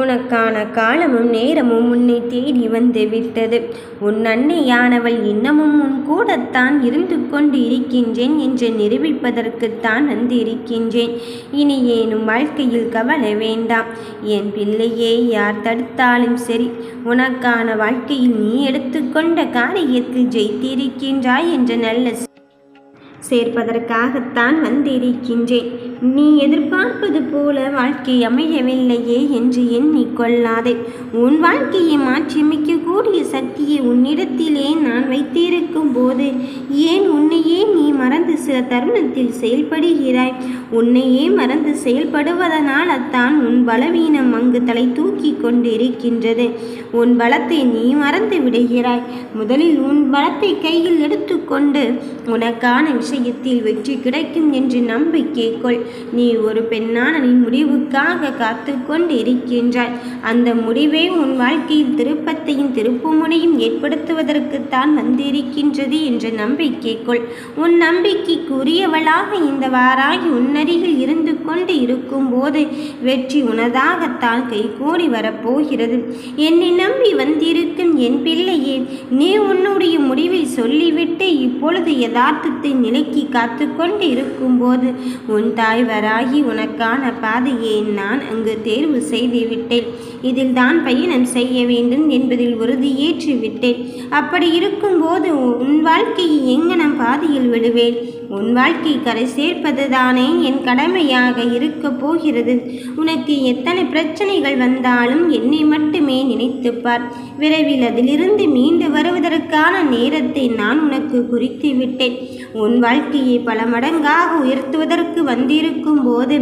உனக்கான காலமும் நேரமும் உன்னை தேடி வந்து விட்டது. உன் அன்னையானவள் இன்னமும் உன் கூடத்தான் இருந்து கொண்டு இருக்கின்றேன் என்று நிரூபிப்பதற்குத்தான் வந்து இருக்கின்றேன் இனி ஏனும் வாழ்க்கையில் கவலை வேண்டாம். என் பிள்ளையே யார் தடுத்தாலும் சரி உனக்கான வாழ்க்கையில் நீ எடுத்துக்கொண்ட காரியத்தில் ஜெயித்திருக்கின்றாய் என்ற நல்ல சேர்ப்பதற்காகத்தான் வந்திருக்கின்றேன். நீ எதிர்பார்ப்பது போல வாழ்க்கை அமையவில்லையே என்று எண்ணிக்கொள்ளாதே உன் வாழ்க்கையை மாற்றியமைக்கக்கூடிய சக்தியை உன்னிடத்திலே நான் வைத்திருக்கும் போது ஏன் உன்னையே நீ மறந்து சில தருணத்தில் செயல்படுகிறாய்? உன்னையே மறந்து செயல்படுவதனால் அத்தான் உன் பலவீனம் அங்கு தலை தூக்கி கொண்டிருக்கின்றது. உன் பலத்தை நீ மறந்து விடுகிறாய். முதலில் உன் பலத்தை கையில் எடுத்துக்கொண்டு உனக்கான விஷயத்தில் வெற்றி கிடைக்கும் என்று நம்பிக்கை கொள் நீ ஒரு பெண்ணான நீ முடிவுக்காக காத்து கொண்டு இருக்கின்றாய் அந்த முடிவே உன் வாழ்க்கையில் திருப்பத்தையும் திருப்புமுனையும் ஏற்படுத்துவதற்குத்தான் வந்திருக்கின்றது என்ற நம்பிக்கை கொள் உன் நம்பிக்கைக்குரியவளாக இந்த வாராகி உன்னருகில் இருந்து கொண்டு இருக்கும்போது வெற்றி உனதாகத்தான் கைகூடி வரப்போகிறது. என்னை நம்பி வந்திருக்கும் என் பிள்ளையே நீ உன்னுடைய முடிவை சொல்லிவிட்டு இப்பொழுது யதார்த்தத்தை நிலைக்கு காத்து கொண்டு இருக்கும்போது உன் தாய் வராகி உனக்கான பாதையை நான் அங்கு தேர்வு செய்து விட்டேன் இதில் தான் பயணம் செய்ய வேண்டும் என்பதில் உறுதியேற்று விட்டேன் அப்படி இருக்கும்போது உன் வாழ்க்கையை எங்கனம் பாதியில் விடுவேன்? உன் வாழ்க்கை கரை சேர்ப்பது தானே என் கடமையாக இருக்கப் போகிறது. உனக்கு எத்தனை பிரச்சனைகள் வந்தாலும் என்னை மட்டுமே நினைத்துப்பார் விரைவில் அதிலிருந்து மீண்டு வருவதற்கான நேரத்தை நான் உனக்கு குறித்து விட்டேன். உன் வாழ்க்கையை பல மடங்காக உயர்த்துவதற்கு வந்திருக்கும் போது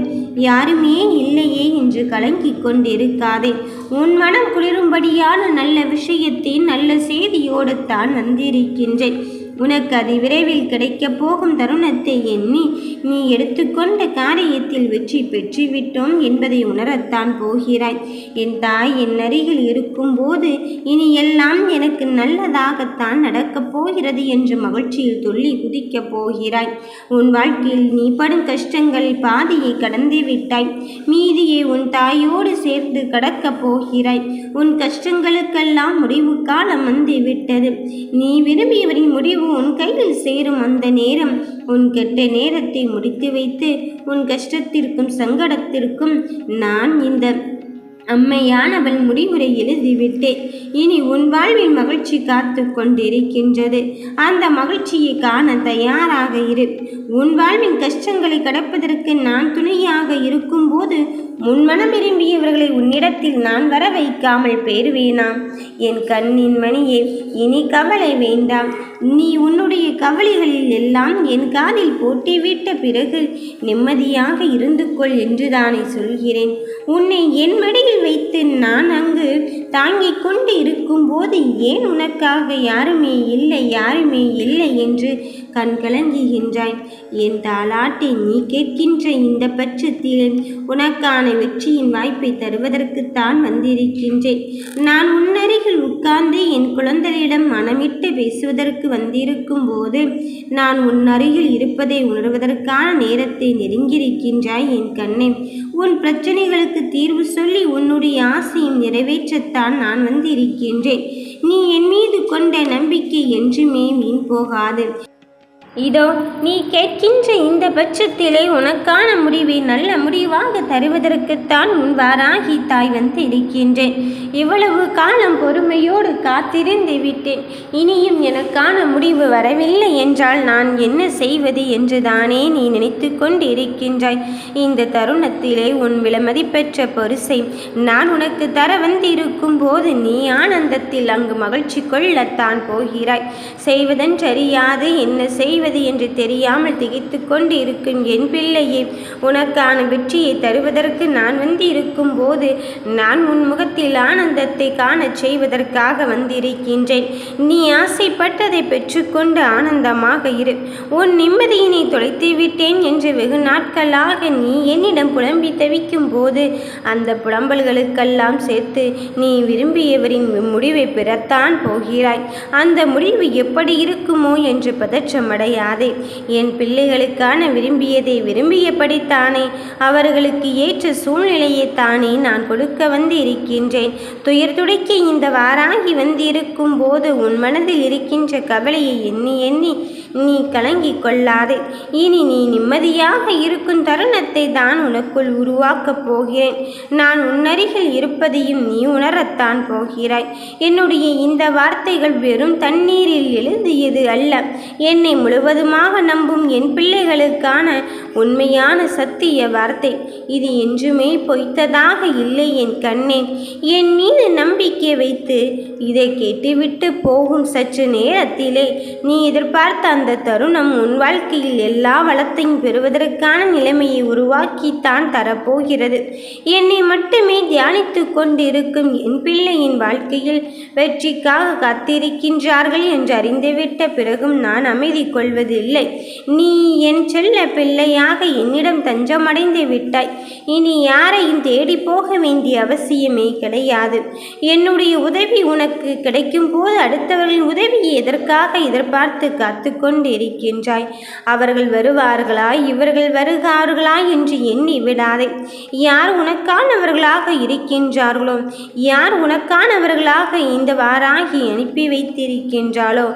யாருமே இல்லையே என்று கலங்கிக் கொண்டிருக்காதே. உன் மனம் குளிரும்படியான நல்ல விஷயத்தை நல்ல செய்தியோடு தான் வந்திருக்கின்றேன். உனக்கு அது விரைவில் கிடைக்கப் போகும் தருணத்தை எண்ணி நீ எடுத்துக்கொண்ட காரியத்தில் வெற்றி பெற்றுவிட்டோம் என்பதை உணரத்தான் போகிறாய். என் தாய் என் அருகில் இருக்கும்போது இனி எல்லாம் எனக்கு நல்லதாகத்தான் நடக்கப் போகிறது என்று மகிழ்ச்சியில் துள்ளி குதிக்கப் போகிறாய். உன் வாழ்க்கையில் நீ படும் கஷ்டங்கள் பாதியை கடந்து விட்டாய். மீதியை உன் தாயோடு சேர்த்து கடக்கப் போகிறாய். உன் கஷ்டங்களுக்கெல்லாம் முடிவு காலம் வந்து விட்டது நீ விரும்பியவரின் முடிவு உன் கையில் சேரும் அந்த நேரம் உன் கெட்ட நேரத்தை முடித்து வைத்து உன் கஷ்டத்திற்கும் சங்கடத்திற்கும் நான் இந்த அம்மையானவள் முடிவுரை எழுதிவிட்டேன் இனி உன் வாழ்வில் மகிழ்ச்சி காத்து கொண்டிருக்கின்றது. அந்த மகிழ்ச்சியை காண தயாராக இரு. உன் வாழ்வின் கஷ்டங்களை கடப்பதற்கு நான் துணையாக இருக்கும்போது முன்மனம் விரும்பியவர்களை உன்னிடத்தில் நான் வர வைக்காமல் பெறுவேனாம் என் கண்ணின் மணியே இனி கவலை வேண்டாம். நீ உன்னுடைய கவலைகளில் எல்லாம் என் காதில் போட்டிவிட்ட பிறகு நிம்மதியாக இருந்து கொள் என்று தானே சொல்கிறேன். உன்னை என் மடியில் வைத்து நான் அங்கு தாங்கிக் கொண்டு இருக்கும்போது ஏன் உனக்காக யாருமே இல்லை யாருமே இல்லை என்று கண் கலங்குகின்றாய். என் தாளாட்டை நீ கேட்கின்ற இந்த பட்சத்தில் உனக்கான வெற்றியின் வாய்ப்பை தருவதற்குத்தான் வந்திருக்கின்றேன். நான் உன்னருகில் உட்கார்ந்து என் குழந்தையிடம் மனமிட்டு பேசுவதற்கு வந்திருக்கும் போது நான் உன் அருகில் இருப்பதை உணர்வதற்கான நேரத்தை நெருங்கியிருக்கின்றாய் என் கண்ணே. உன் பிரச்சனைகளுக்கு தீர்வு சொல்லி உன்னுடைய ஆசையும் நிறைவேற்றத்தான் நான் வந்திருக்கின்றேன். நீ என் மீது கொண்ட நம்பிக்கை என்றுமே மீன் போகாது. இதோ நீ கேட்கின்ற இந்த பட்சத்திலே உனக்கான முடிவை நல்ல முடிவாக தருவதற்குத்தான் உன் வாராகி தாய் வந்து இருக்கின்றேன். இவ்வளவு காலம் பொறுமையோடு காத்திருந்து விட்டேன். இனியும் எனக்கான முடிவு வரவில்லை என்றால் நான் என்ன செய்வது என்று தானே நீ நினைத்து கொண்டு இருக்கின்றாய் இந்த தருணத்திலே உன் விலமதிப்பெற்ற பொருசை நான் உனக்கு தர வந்திருக்கும் போது நீ ஆனந்தத்தில் அங்கு மகிழ்ச்சி கொள்ளத்தான் போகிறாய். செய்வதென்றறியாது என்ன செய்வது என்று தெரியாமல் திகைத்து கொண்டு இருக்கும் என் பிள்ளையே உனக்கான வெற்றியை தருவதற்கு நான் வந்து இருக்கும் போது நான் உன் முகத்தில் ஆனந்தத்தை காணச் செய்வதற்காக வந்திருக்கின்றேன். நீ ஆசைப்பட்டதை பெற்றுக்கொண்டு ஆனந்தமாக இரு. உன் நிம்மதியினை தொலைத்து விட்டேன் என்று வெகு நாட்களாக நீ என்னிடம் புலம்பி தவிக்கும் போது அந்த புலம்பல்களுக்கெல்லாம் சேர்த்து நீ விரும்பியவரின் முடிவை பெறத்தான் போகிறாய். அந்த முடிவு எப்படி இருக்குமோ என்று பதற்றமடைய கிடையாது என் பிள்ளைகளுக்கான விரும்பியதை விரும்பியபடித்தானே அவர்களுக்கு ஏற்ற சூழ்நிலையை தானே நான் கொடுக்க வந்து இருக்கின்றேன் துயர் துடைக்க இந்த வாராகி வந்து இருக்கும் போது உன் மனதில் இருக்கின்ற கவலையை எண்ணி எண்ணி நீ கலங்கிக் கொள்ளாதே. இனி நீ நிம்மதியாக இருக்கும் தருணத்தை தான் உனக்குள் உருவாக்கப் போகிறேன். நான் உன்னருகில் இருப்பதையும் நீ உணரத்தான் போகிறாய். என்னுடைய இந்த வார்த்தைகள் வெறும் தண்ணீரில் எழுதியது அல்ல. என்னை முழுவதுமாக நம்பும் என் பிள்ளைகளுக்கான உண்மையான சத்திய வார்த்தை. இது என்றுமே பொய்த்ததாக இல்லை என் கண்ணே. என் மீது நம்பிக்கை வைத்து இதை கேட்டுவிட்டு போகும் சற்று நேரத்திலே நீ எதிர்பார்த்த அந்த தருணம் உன் வாழ்க்கையில் எல்லா வளத்தையும் பெறுவதற்கான நிலைமையை உருவாக்கித்தான் தரப்போகிறது. என்னை மட்டுமே தியானித்து கொண்டிருக்கும் என் பிள்ளையின் வாழ்க்கையில் வெற்றிக்காக காத்திருக்கின்றார்கள் என்று அறிந்துவிட்ட பிறகும் நான் அமைதி கொள்வதில்லை. நீ என் செல்ல பிள்ளையாக என்னிடம் தஞ்சமடைந்து விட்டாய். இனி யாரையும் தேடி போக வேண்டிய அவசியமே கிடையாது. என்னுடைய உதவி உனக்கு கிடைக்கும் போது அடுத்தவர்களின் உதவியை எதற்காக எதிர்பார்த்து காத்து கொண்டிருக்கின்றாய்? அவர்கள் வருவார்களா இவர்கள் வருகிறார்களா என்று எண்ணி விடாதே. யார் உனக்கானவர்களாக இருக்கின்றார்களோ யார் உனக்கானவர்களாக இந்த வாராகி அனுப்பி வைத்திருக்கின்றாளோ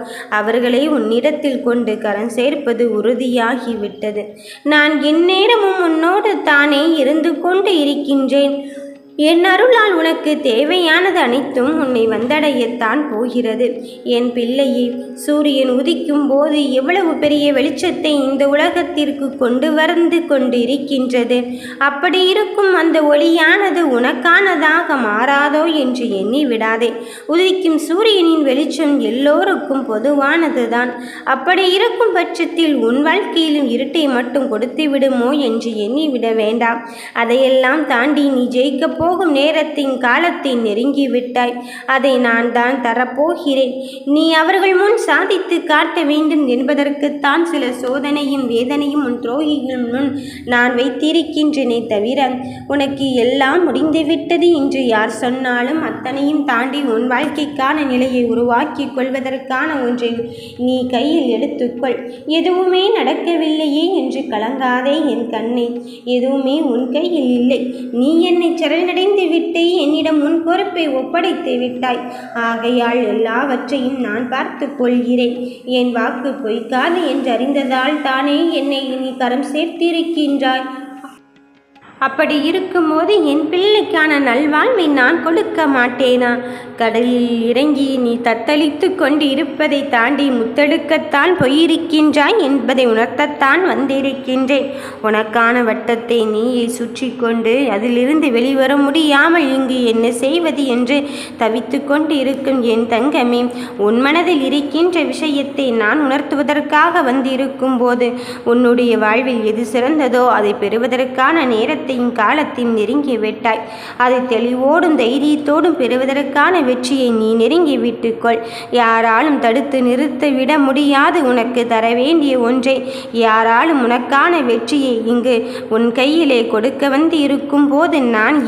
அவர்களை உன்னிடத்தில் கொண்டு கரம் சேர்ப்பது உறுதியாகிவிட்டது. நான் நான் எந்நேரமும் உன்னோடு தானே இருந்து கொண்டு இருக்கின்றேன். என் அருளால் உனக்கு தேவையானது அனைத்தும் உன்னை வந்தடையத்தான் போகிறது. என் பிள்ளையே சூரியன் உதிக்கும் போது எவ்வளவு பெரிய வெளிச்சத்தை இந்த உலகத்திற்கு கொண்டு வந்து கொண்டிருக்கின்றது. அப்படி இருக்கும் அந்த ஒளியானது உனக்கானதாக மாறாதோ என்று எண்ணி விடாதே. உதிக்கும் சூரியனின் வெளிச்சம் எல்லோருக்கும் பொதுவானதுதான். அப்படி இருக்கும் பட்சத்தில் உன் வாழ்க்கையிலும் இருட்டை மட்டும் கொடுத்து விடுமோ என்று எண்ணி விட வேண்டாம். அதையெல்லாம் தாண்டி நீ ஜெயிக்கப்போ போகும் நேரத்தின் காலத்தை நெருங்கிவிட்டாய். அதை நான் தான் தரப்போகிறேன். நீ அவர்கள் முன் சாதித்து காட்ட வேண்டும் என்பதற்குத்தான் சில சோதனையும் வேதனையும் உன் துரோகிகள் முன் நான் வைத்திருக்கின்றனே தவிர உனக்கு எல்லாம் முடிந்துவிட்டது என்று யார் சொன்னாலும் அத்தனையும் தாண்டி உன் வாழ்க்கைக்கான நிலையை உருவாக்கி கொள்வதற்கான ஒன்றை நீ கையில் எடுத்துக்கொள். எதுவுமே நடக்கவில்லையே என்று கலங்காதே என் கண்ணை. எதுவுமே உன் கையில் இல்லை. நீ என்னை சரணடை விட்டு என்னிடம் உன் பொறுப்பை ஒப்படைத்து விட்டாய். ஆகையால் எல்லாவற்றையும் நான் பார்த்து கொள்கிறேன். என் வாக்கு பொய்க்காது என்று அறிந்ததால் தானே என்னை நீ கரம் சேர்த்திருக்கின்றாய். அப்படி இருக்கும்போது என் பிள்ளைக்கான நல்வாழ்வை நான் கொடுக்க மாட்டேனா? கடலில் இறங்கி நீ தத்தளித்து கொண்டு இருப்பதை தாண்டி முத்தெடுக்கத்தான் போயிருக்கின்றாய் என்பதை உணர்த்தத்தான் வந்திருக்கின்றேன். உனக்கான வட்டத்தை நீயை சுற்றி கொண்டு அதிலிருந்து வெளிவர முடியாமல் இங்கு என்ன செய்வது என்று தவித்து கொண்டு இருக்கும் என் தங்கமே உன் மனதில் இருக்கின்ற விஷயத்தை நான் உணர்த்துவதற்காக வந்திருக்கும் போது உன்னுடைய வாழ்வில் எது சிறந்ததோ அதை பெறுவதற்கான நேரத்தை நேரத்தையும் காலத்தையும் நெருங்கி விட்டாய். அதை தெளிவோடும் தைரியத்தோடும் பெறுவதற்கான வெற்றியை நீ நெருங்கி விட்டுக்கொள். யாராலும் தடுத்து நிறுத்த விட முடியாது. உனக்கு தர வேண்டிய ஒன்றை. யாராலும் உனக்கான வெற்றியை இங்கு உன் கையிலே கொடுக்க வந்து இருக்கும் போது நான்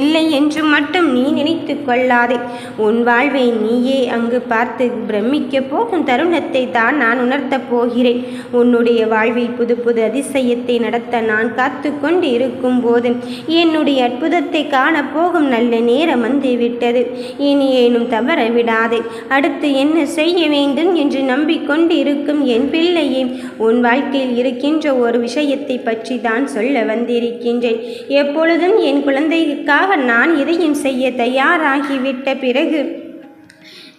இல்லை என்று மட்டும் நீ நினைத்து கொள்ளாதே. உன் வாழ்வை நீயே அங்கு பார்த்து பிரமிக்க போகும் தருணத்தை தான் நான் உணர்த்தப் போகிறேன். உன்னுடைய வாழ்வில் புது புது அதிசயத்தை நடத்த நான் காத்து கொண்டு இருக்கும் போது என்னுடைய அற்புதத்தை காணப்போகும் நல்ல நேரம் வந்துவிட்டது. இனி ஏனும் தவற விடாதே. அடுத்து என்ன செய்ய வேண்டும் என்று நம்பிக்கொண்டு இருக்கும் என் பிள்ளையே உன் வாழ்க்கையில் இருக்கின்ற ஒரு விஷயத்தை பற்றி தான் சொல்ல வந்திருக்கின்றேன். எப்பொழுதும் என் குழந்தைக்காக நான் இதையும் செய்ய தயாராகிவிட்ட பிறகு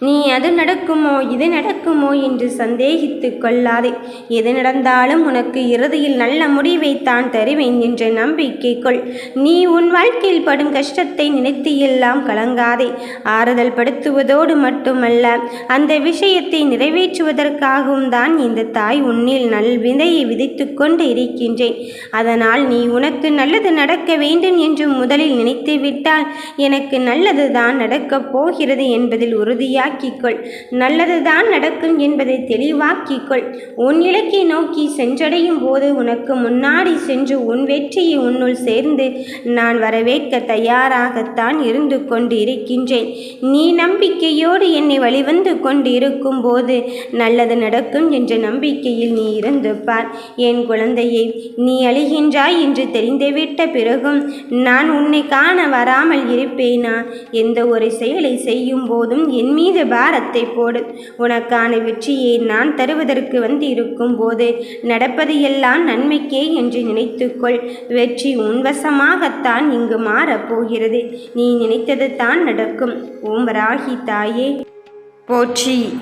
நீ அது நடக்குமோ இது நடக்குமோ என்று சந்தேகித்து கொள்ளாதே. எது நடந்தாலும் உனக்கு இறுதியில் நல்ல முடிவை தான் தருவேன் என்ற நம்பிக்கை கொள். நீ உன் வாழ்க்கையில் படும் கஷ்டத்தை நினைத்து எல்லாம் கலங்காதே. ஆறுதல் படுத்துவதோடு மட்டுமல்ல அந்த விஷயத்தை நிறைவேற்றுவதற்காகவும் தான் இந்த தாய் உன்னில் நல் விதையை விதைத்து கொண்டு இருக்கின்றேன். அதனால் நீ உனக்கு நல்லது நடக்க வேண்டும் என்று முதலில் நினைத்து விட்டால் எனக்கு நல்லது தான் நடக்கப் போகிறது என்பதில் உறுதியாக உண்டாக்கிக்கொள் நல்லதுதான் நடக்கும் என்பதை தெளிவாக்கிக்கொள். உன் இலக்கை நோக்கி சென்றடையும் போது உனக்கு முன்னாடி சென்று உன் வெற்றியை உன்னுள் சேர்ந்து நான் வரவேற்க தயாராகத்தான் இருந்து கொண்டு இருக்கின்றேன் நீ நம்பிக்கையோடு என்னை வழிவந்து கொண்டு இருக்கும் போது நல்லது நடக்கும் என்ற நம்பிக்கையில் நீ இருந்து பார். என் குழந்தையை நீ அழிகின்றாய் என்று தெரிந்துவிட்ட பிறகும் நான் உன்னை காண வராமல் இருப்பேனா? எந்த ஒரு செயலை செய்யும் போதும் என் மீது பாரத்தை போடு. உனக்கான வெற்றியை நான் தருவதற்கு வந்து இருக்கும் போது நடப்பது எல்லாம் நன்மைக்கே என்று நினைத்துக்கொள் வெற்றி உன்வசமாகத்தான் இங்கு மாறப்போகிறது நீ நினைத்தது தான் நடக்கும். ஓம் ராகி தாயே. போற்றி.